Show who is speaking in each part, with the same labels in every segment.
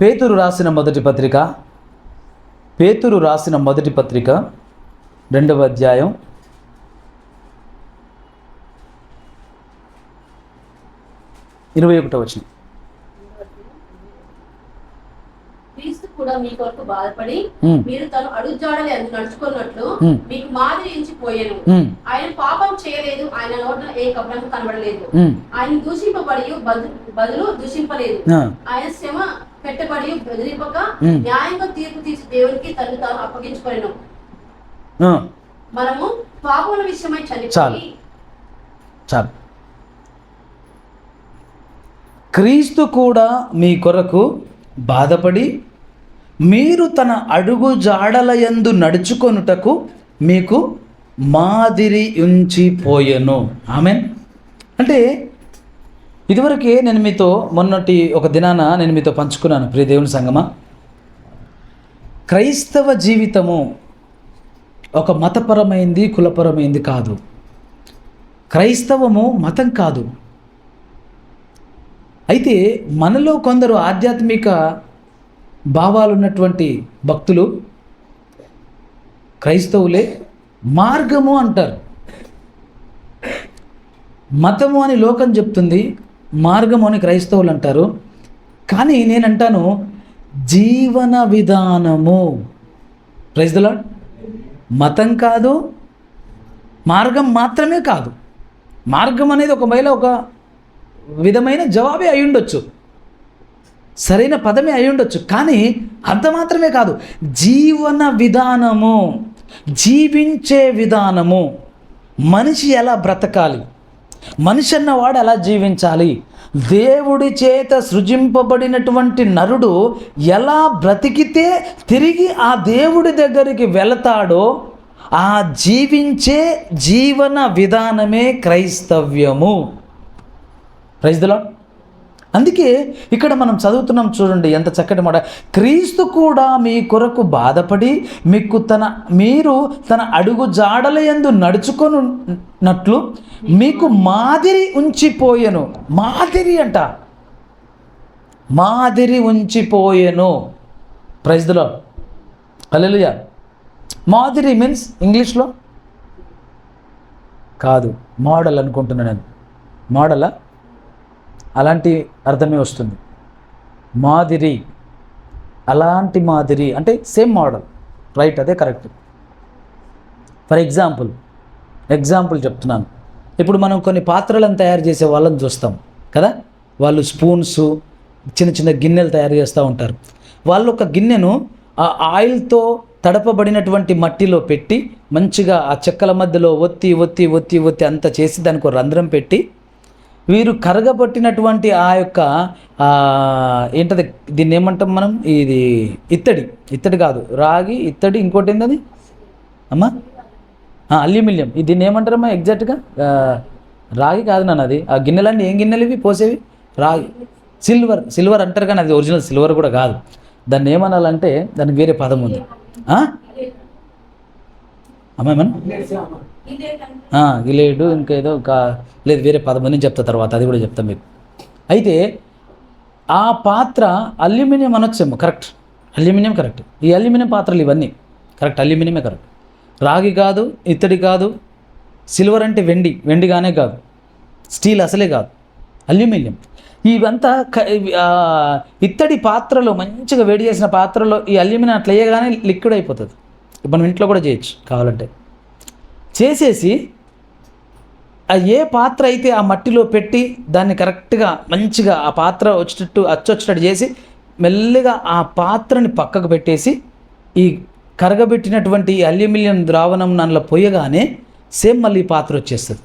Speaker 1: పేతురు రాసిన మొదటి పత్రిక పేతురు రాసిన మొదటి పత్రిక రెండవ అధ్యాయం. ఇరవై ఒకటో వచ్చింది
Speaker 2: క్రీస్తు కూడా మీ కొరకు బాధపడి మీరు తను అడుగుజాడని అందు నడుచుకున్నట్లు. మీకు మాదిరి ఎంచిపోయాను
Speaker 1: ఉమ్,
Speaker 2: ఆయన పాపం చేయలేదు ఆయన నోట ఏ కపటం కనబడలేదు. ఆయన దూషింపబడి బదు- బదులు దూషింపలేదు. ఆయన శ్రమ పెట్టబడి బెదిరింపక. న్యాయంగా తీర్పు తీర్చి దేవునికి తను తాను అప్పగించుకొనెను.
Speaker 1: ఆ,
Speaker 2: మనము పాపముల విషయమై. చనిపోయి
Speaker 1: చాలు. క్రీస్తు కూడా మీ కొరకు బాధపడి మీరు తన అడుగు జాడలయందు నడుచుకొనుటకు మీకు మాదిరి ఉంచిపోయెను ఆమె అంటే ఇదివరకే నేను మీతో మొన్నటి ఒక దినాన నేను మీతో పంచుకున్నాను ప్రియ దేవుని సంగమా. క్రైస్తవ జీవితము ఒక మతపరమైంది కులపరమైంది కాదు. క్రైస్తవము మతం కాదు. అయితే మనలో కొందరు ఆధ్యాత్మిక భావాలు ఉన్నటువంటి భక్తులు క్రైస్తవులే మార్గము అంటారు. మతము అని లోకం చెప్తుంది మార్గము అని క్రైస్తవులు అంటారు. కానీ నేనంటాను జీవన విధానము. ప్రైజ్ ద మతం కాదు మార్గం మాత్రమే కాదు. మార్గం అనేది ఒక మహిళ ఒక విధమైన జవాబే అయి ఉండొచ్చు సరైన పదమే అయి ఉండొచ్చు. కానీ అంత మాత్రమే కాదు. జీవన విధానము జీవించే విధానము. మనిషి ఎలా బ్రతకాలి? మనిషి అన్నవాడు ఎలా జీవించాలి? దేవుడి చేత సృజింపబడినటువంటి నరుడు ఎలా బ్రతికితే తిరిగి ఆ దేవుడి దగ్గరికి వెళతాడో ఆ జీవించే జీవన విధానమే క్రైస్తవ్యము. ప్రైజ్లో అందుకే ఇక్కడ మనం చదువుతున్నాం చూడండి ఎంత చక్కటి మాట. క్రీస్తు కూడా మీ కొరకు బాధపడి మీకు తన మీరు తన అడుగు జాడల యందు నడుచుకొనున్నట్లు మీకు మాదిరి ఉంచిపోయెను. మాదిరి అంట. మాదిరి ఉంచిపోయెను. ప్రైజ్లో ద మాదిరి మీన్స్ ఇంగ్లీష్లో కాదు. మోడల్ అనుకుంటున్నాను నేను. మోడలా? అలాంటి అర్థమే వస్తుంది. మాదిరి అలాంటి మాదిరి అంటే సేమ్ మోడల్ రైట్ అదే కరెక్ట్ ఫర్ ఎగ్జాంపుల్ ఎగ్జాంపుల్ చెప్తున్నాను. ఇప్పుడు మనం కొన్ని పాత్రలను తయారు చేసే వాళ్ళని చూస్తాం కదా? వాళ్ళు స్పూన్స్ చిన్న చిన్న గిన్నెలు తయారు చేస్తూ ఉంటారు. వాళ్ళు ఒక గిన్నెను ఆ ఆయిల్తో తడపబడినటువంటి మట్టిలో పెట్టి మంచిగా ఆ చెక్కల మధ్యలో ఒత్తి ఒత్తి ఒత్తి ఒత్తి అంతా చేసి దానికి రంధ్రం పెట్టి వీరు కరగబట్టినటువంటి ఆ యొక్క ఏంటది? దీన్ని ఏమంటాం మనం? ఇది ఇత్తడి. ఇత్తడి కాదు. రాగి ఇత్తడి ఇంకోటి ఏంటది అమ్మా? అల్యూమినియం. ఇది దీన్ని ఏమంటారమ్మా ఎగ్జాక్ట్గా? రాగి కాదు నాన్న అది. ఆ గిన్నెలన్నీ ఏం గిన్నెలు ఇవి? పోసేవి? రాగి. సిల్వర్. సిల్వర్ అంటారు కానీ అది ఒరిజినల్ సిల్వర్ కూడా కాదు. దాన్ని ఏమనాలంటే దానికి వేరే పదం ఉంది. ఆ? అమ్మా ఏమన్నా? గిలేడు ఇంకా ఏదో ఒక లేదు వేరే పదం అని చెప్తా తర్వాత అది కూడా చెప్తాం మీకు. అయితే ఆ పాత్ర అల్యూమినియం అనొచ్చేమో కరెక్ట్. Aluminium correct. ఈ అల్యూమినియం పాత్రలు ఇవన్నీ. కరెక్ట్ అల్యూమినియమే కరెక్ట్. రాగి కాదు ఇత్తడి కాదు సిల్వర్ అంటే వెండి వెండిగానే కాదు. స్టీల్ అసలే కాదు. అల్యూమినియం. ఇవంతా క- ఇత్తడి పాత్రలో మంచిగా వేడి చేసిన పాత్రలో ఈ అల్యూమినియం అట్లా వేయగానే లిక్విడ్ అయిపోతుంది. మనం ఇంట్లో కూడా చేయొచ్చు కావాలంటే. చేసేసి ఆ ఏ పాత్ర అయితే ఆ మట్టిలో పెట్టి దాన్ని కరెక్ట్గా మంచిగా ఆ పాత్ర వచ్చేటట్టు అచ్చొచ్చేటట్టు చేసి మెల్లగా ఆ పాత్రని పక్కకు పెట్టేసి ఈ కరగబెట్టినటువంటి అల్యూమినియం ద్రావణం నన్ను పోయగానే సేమ్ మళ్ళీ ఈ పాత్ర వచ్చేస్తుంది.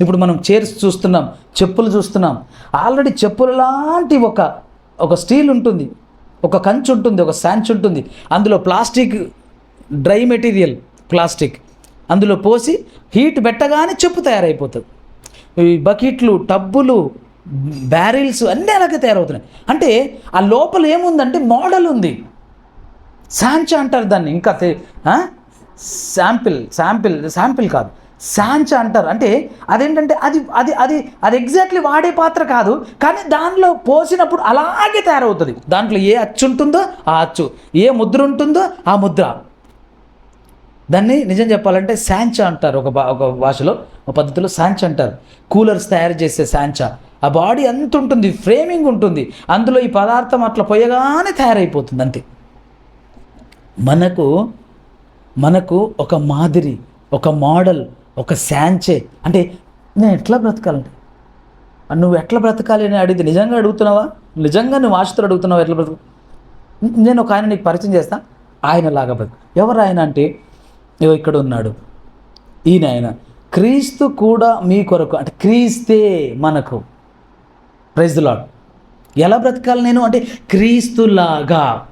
Speaker 1: ఇప్పుడు మనం చైర్స్ చూస్తున్నాం చెప్పులు చూస్తున్నాం. ఆల్రెడీ చెప్పుల లాంటి ఒక ఒక స్టీల్ ఉంటుంది ఒక కంచు ఉంటుంది ఒక శాంచ్ ఉంటుంది. అందులో ప్లాస్టిక్ డ్రై మెటీరియల్ ప్లాస్టిక్. అందులో పోసి హీట్ పెట్టగానే చెప్పు తయారైపోతుంది. ఈ బకెట్లు టబ్బులు బ్యారిల్స్ అన్నీ అలాగే తయారవుతున్నాయి. అంటే ఆ లోపల ఏముందంటే మోడల్ ఉంది. శాంచ అంటారు దాన్ని. ఇంకా శాంపిల్ శాంపిల్ శాంపిల్ కాదు. శాంచ అంటారు. అంటే అదేంటంటే అది అది అది అది ఎగ్జాక్ట్లీ వాడే పాత్ర కాదు. కానీ దానిలో పోసినప్పుడు అలాగే తయారవుతుంది. దాంట్లో ఏ అచ్చు ఉంటుందో ఆ అచ్చు. ఏ ముద్ర ఉంటుందో ఆ ముద్ర. దాన్ని నిజం చెప్పాలంటే శాంచ అంటారు ఒక ఒక భాషలో ఒక పద్ధతిలో శాంచ అంటారు. కూలర్స్ తయారు చేసే శాంచ. ఆ బాడీ అంత ఉంటుంది ఫ్రేమింగ్ ఉంటుంది. అందులో ఈ పదార్థం అట్లా పోయగానే తయారైపోతుంది అంతే. మనకు మనకు ఒక మాదిరి ఒక మోడల్ ఒక శాంచే. అంటే నేను ఎట్లా బ్రతకాలంటే? నువ్వు ఎట్లా బ్రతకాలి అని అడిగితే నిజంగా అడుగుతున్నావా? నిజంగా నువ్వు ఆశతో అడుగుతున్నావా ఎట్లా బ్రతుకు? నేను ఒక ఆయన నీకు పరిచయం చేస్తా. ఆయన లాగా బ్రతుకు. ఎవరు ఆయన అంటే ఇగో ఇక్కడ ఉన్నాడు. ఈయన ఆయన. క్రీస్తు కూడా మీ కొరకు అంటే క్రీస్తే మనకు. ప్రైజ్ లాడ్ ఎలా బ్రతకాలి నేను? అంటే క్రీస్తులాగా.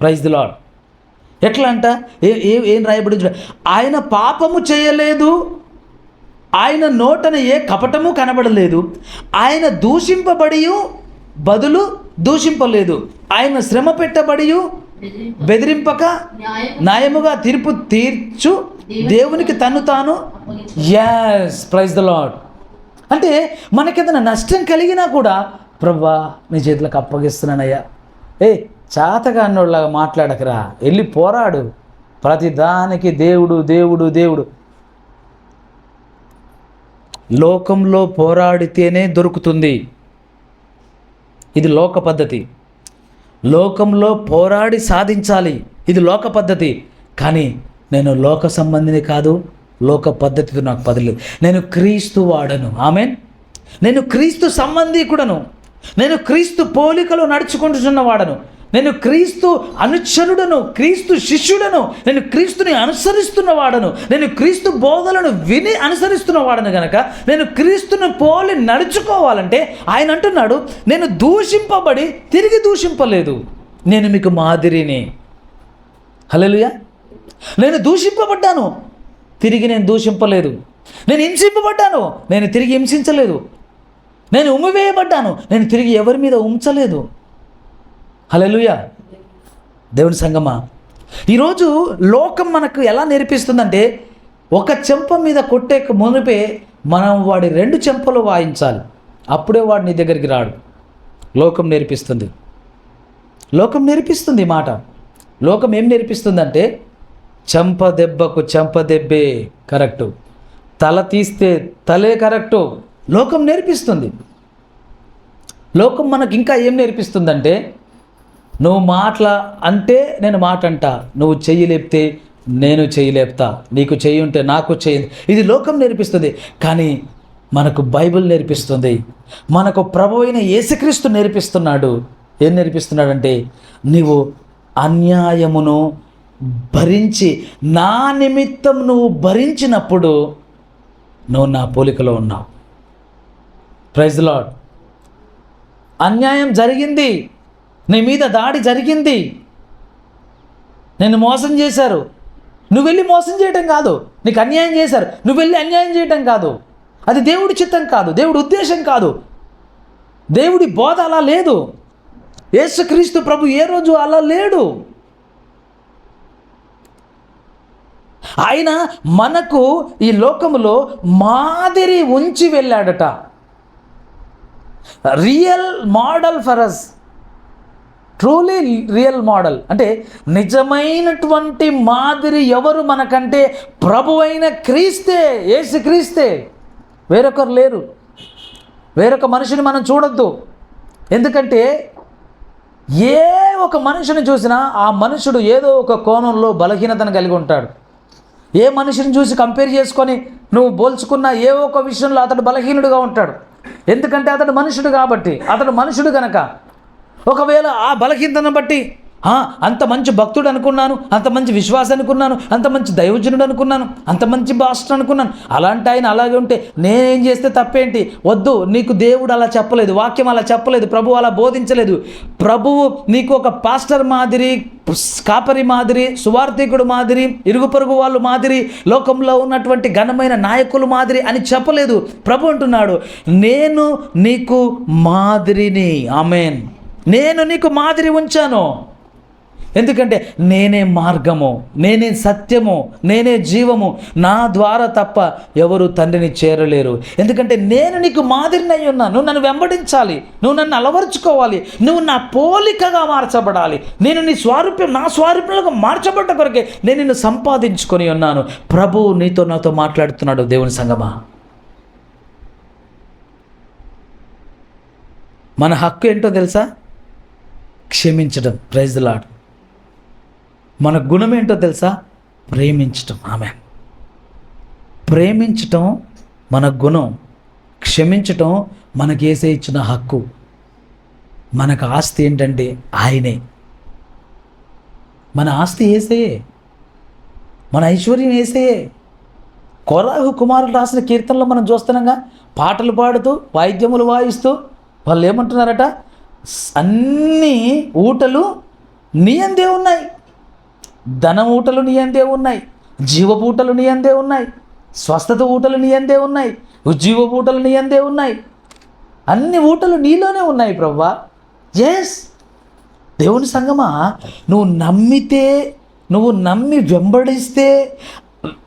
Speaker 1: ప్రైజ్ లాడ్ ఎట్లా అంట? ఏ ఏం రాయబడి ఆయన పాపము చేయలేదు. ఆయన నోటన ఏ కపటము కనబడలేదు. ఆయన దూషింపబడి బదులు దూషింపలేదు. ఆయన శ్రమ పెట్టబడి బెదిరింపక న్యాయముగా తీర్పు తీర్చు దేవునికి తను తాను. యాస్ ప్రైజ్ ద లాడ్ అంటే మనకేదైనా నష్టం కలిగినా కూడా ప్రభా నీ చేతులకు అప్పగిస్తున్నానయ్యా. ఏ చాతగా అన్నోళ్ళగా మాట్లాడకరా. వెళ్ళి పోరాడు. ప్రతి దానికి దేవుడు దేవుడు దేవుడు. లోకంలో పోరాడితేనే దొరుకుతుంది. ఇది లోక పద్ధతి. లోకంలో పోరాడి సాధించాలి. ఇది లోక పద్ధతి. కానీ నేను లోక సంబంధిని కాదు లోక పద్ధతితో నాకు పదలేదు నేను క్రీస్తు వాడను. ఆమెన్. నేను క్రీస్తు సంబంధికుడను. నేను క్రీస్తు పోలికలో నడుచుకుంటున్న వాడను. నేను క్రీస్తు అనుచరుడను క్రీస్తు శిష్యుడను నేను క్రీస్తుని అనుసరిస్తున్న వాడను నేను క్రీస్తు బోధలను విని అనుసరిస్తున్నవాడను గనక నేను క్రీస్తుని పోలి నడుచుకోవాలంటే ఆయన అంటున్నాడు నేను దూషింపబడి తిరిగి దూషింపలేదు. నేను మీకు మాదిరిని. హల్లెలూయా. నేను దూషింపబడ్డాను. తిరిగి నేను దూషింపలేదు. నేను హింసింపబడ్డాను. నేను తిరిగి హింసించలేదు. నేను ఉమ్మివేయబడ్డాను. నేను తిరిగి ఎవరి మీద ఉంచలేదు హల్లెలూయా. దేవుని సంగమా. ఈరోజు లోకం మనకు ఎలా నేర్పిస్తుందంటే ఒక చెంప మీద కొట్టే మునిపే మనం వాడి రెండు చెంపలు వాయించాలి. అప్పుడే వాడు నీ దగ్గరికి రాడు. లోకం నేర్పిస్తుంది. లోకం నేర్పిస్తుంది మాట. లోకం ఏం నేర్పిస్తుందంటే చెంప దెబ్బకు చెంప దెబ్బే కరెక్టు. తల తీస్తే తలే కరెక్టు. లోకం నేర్పిస్తుంది. లోకం మనకు ఇంకా ఏం నేర్పిస్తుందంటే నువ్వు మాటల అంటే నేను మాట అంట నువ్వు చెయ్యి లేపితే నేను చెయ్యి లేపుతా. నీకు చెయ్యి ఉంటే నాకు చెయ్యి. ఇది లోకం నేర్పిస్తుంది. కానీ మనకు బైబిల్ నేర్పిస్తుంది. మనకు ప్రభు అయిన యేసుక్రీస్తు నేర్పిస్తున్నాడు. ఏం నేర్పిస్తున్నాడంటే నీవు అన్యాయమును భరించి నా నిమిత్తం నువ్వు భరించినప్పుడు నువ్వు నా పోలికలో ఉన్నావు. ప్రైజ్ లాడ్ అన్యాయం జరిగింది. నీ మీద దాడి జరిగింది. నేను మోసం చేశారు. నువ్వు వెళ్ళి మోసం చేయటం కాదు. నీకు అన్యాయం చేశారు. నువ్వు వెళ్ళి అన్యాయం చేయటం కాదు. అది దేవుడి చిత్తం కాదు. దేవుడి ఉద్దేశం కాదు. దేవుడి బోధ అలా లేదు. యేసుక్రీస్తు ప్రభు ఏ రోజు అలా లేడు. ఆయన మనకు ఈ లోకములో మాదిరి ఉంచి వెళ్ళాడట. Real model for us truly real model అంటే నిజమైనటువంటి మాదిరి ఎవరు మనకంటే ప్రభువైన క్రీస్తే ఏసు క్రీస్తే. వేరొకరు లేరు. వేరొక మనిషిని మనం చూడొద్దు. ఎందుకంటే ఏ ఒక మనిషిని చూసినా ఆ మనుషుడు ఏదో ఒక కోణంలో బలహీనతను కలిగి ఉంటాడు. ఏ మనిషిని చూసి కంపేర్ చేసుకొని నువ్వు పోల్చుకున్న ఏ ఒక విషయంలో అతడు బలహీనుడుగా ఉంటాడు. ఎందుకంటే అతడు మనుషుడు కాబట్టి అతడు మనుషుడు కనుక ఒకవేళ ఆ బలహీనతను బట్టి అంత మంచి భక్తుడు అనుకున్నాను అంత మంచి విశ్వాసం అనుకున్నాను అంత మంచి దైవజనుడు అనుకున్నాను అంత మంచి భాష అనుకున్నాను అలాంటి ఆయన అలాగే ఉంటే నేనేం చేస్తే తప్పేంటి? వద్దు నీకు దేవుడు అలా చెప్పలేదు వాక్యం అలా చెప్పలేదు ప్రభు అలా బోధించలేదు. ప్రభువు నీకు ఒక పాస్టర్ మాదిరి కాపరి మాదిరి సువార్థికుడు మాదిరి ఇరుగు పొరుగు వాళ్ళు మాదిరి లోకంలో ఉన్నటువంటి ఘనమైన నాయకులు మాదిరి అని చెప్పలేదు. ప్రభు అంటున్నాడు నేను నీకు మాదిరిని. ఆమెన్. నేను నీకు మాదిరి ఉంచాను. ఎందుకంటే నేనే మార్గము నేనే సత్యము నేనే జీవము. నా ద్వారా తప్ప ఎవరు తండ్రిని చేరలేరు. ఎందుకంటే నేను నీకు మాదిరినై ఉన్నా నువ్వు నన్ను వెంబడించాలి. నువ్వు నన్ను అలవరుచుకోవాలి. నువ్వు నా పోలికగా మార్చబడాలి. నేను నీ స్వారూప్యం నా స్వారూప్యంలో మార్చబడ్డ కొరకే నేను నిన్ను సంపాదించుకొని ఉన్నాను. ప్రభు నీతో నాతో మాట్లాడుతున్నాడు దేవుని సంగమా. మన హక్కు ఏంటో తెలుసా? క్షమించడం. ప్రైజ్ లాడ్ మన గుణం ఏంటో తెలుసా? ప్రేమించటం. ఆమె ప్రేమించటం మన గుణం. క్షమించటం మనకేసే ఇచ్చిన హక్కు. మనకు ఆస్తి ఏంటంటే ఆయనే. మన ఆస్తి ఏసే మన ఐశ్వర్యం వేసేయే కొరాహు కుమారులు రాసిన కీర్తనలో మనం చూస్తున్నాగా పాటలు పాడుతూ వాయిద్యములు వాయిస్తూ వాళ్ళు ఏమంటున్నారట? అన్ని ఊటలు నీయందే ఉన్నాయి. ధనం ఊటలు నీయందే ఉన్నాయి. జీవపూటలు నీయందే ఉన్నాయి. స్వస్థత ఊటలు నీయందే ఉన్నాయి. ఉజ్జీవపూటలు నీయందే ఉన్నాయి. అన్ని ఊటలు నీలోనే ఉన్నాయి ప్రవ్వా. ఎస్ దేవుని సంగమా నువ్వు నమ్మితే నువ్వు నమ్మి వెంబడిస్తే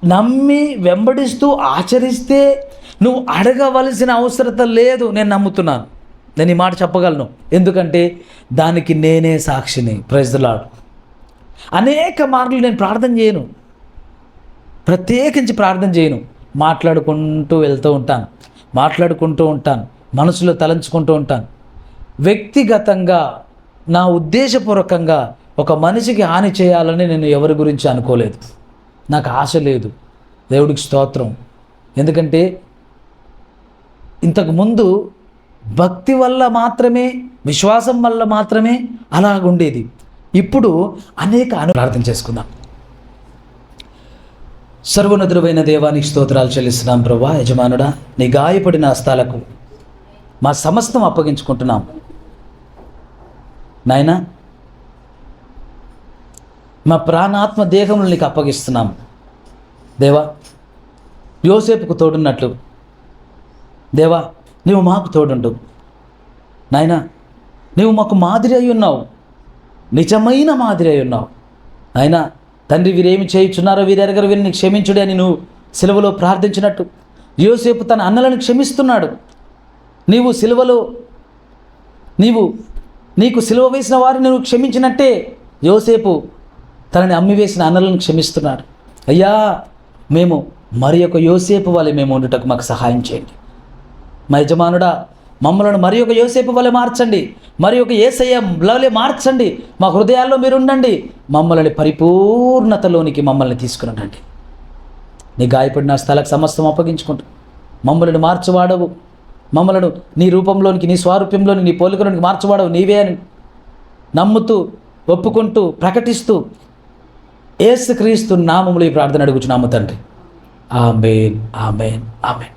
Speaker 1: నమ్మి వెంబడిస్తూ ఆచరిస్తే నువ్వు అడగవలసిన అవసరత లేదు నేను నమ్ముతున్నాను. నేను ఈ మాట చెప్పగలను. ఎందుకంటే దానికి నేనే సాక్షిని. ప్రజలాడు అనేక మార్లు నేను ప్రార్థన చేయను. ప్రత్యేకించి ప్రార్థన చేయను. మాట్లాడుకుంటూ వెళ్తూ ఉంటాను. మాట్లాడుకుంటూ ఉంటాను. మనసులో తలంచుకుంటూ ఉంటాను. వ్యక్తిగతంగా నా ఉద్దేశపూర్వకంగా ఒక మనిషికి హాని చేయాలని నేను ఎవరి గురించి అనుకోలేదు. నాకు ఆశ లేదు. దేవుడికి స్తోత్రం. ఎందుకంటే ఇంతకుముందు భక్తి వల్ల మాత్రమే విశ్వాసం వల్ల మాత్రమే అలాగుండేది. ఇప్పుడు అనేక అను ప్రార్థన చేసుకుందాం. సర్వనదురువైన దేవానికి స్తోత్రాలు చెల్లిస్తున్నాం ప్రభా యజమానుడా నీ గాయపడిన హస్తాలకు మా సమస్తం అప్పగించుకుంటున్నాం. నాయనా మా ప్రాణాత్మ దేహములు నీకు అప్పగిస్తున్నాం. దేవా యోసేపుకు తోడున్నట్లు. దేవా నీవు మాకు తోడుండు. నాయనా నీవు మాకు మాదిరి అయి ఉన్నావు. నిజమైన మాదిరి అయి ఉన్నావు. నాయనా తండ్రి వీరేమి చేయుచున్నారో వీరెరగరు వీరిని క్షమించుడే అని నువ్వు సిలువలో ప్రార్థించినట్టు. యోసేపు తన అన్నలను క్షమిస్తున్నాడు. నీవు సిలువలో నీవు నీకు సిలువ వేసిన వారిని నువ్వు క్షమించినట్టే యోసేపు తనని అమ్మివేసిన అన్నలను క్షమిస్తున్నాడు. అయ్యా మేము మరి ఒక యోసేపు వలె మేము ఉండుటకు మాకు సహాయం చేయండి. మా యజమానుడా మమ్మలను మరి ఒక యోసేపు వలె మార్చండి. మరి ఒక ఏసయ్య వలె మార్చండి. మా హృదయాల్లో మీరు ఉండండి మమ్మల్ని పరిపూర్ణతలోనికి మమ్మల్ని తీసుకురండి. నీ గాయపడిన స్థలకు సమస్తం అప్పగించుకుంటూ. మమ్మల్ని మార్చువాడవు. మమ్మలను నీ రూపంలోనికి నీ స్వారూప్యంలోని నీ పోలికలోనికి మార్చువాడవు నీవే అని నమ్ముతూ ఒప్పుకుంటూ ప్రకటిస్తూ ఏసుక్రీస్తు నామములు ఈ ప్రార్థన అడుగుచున్నాము తండ్రి. Amen amen amen.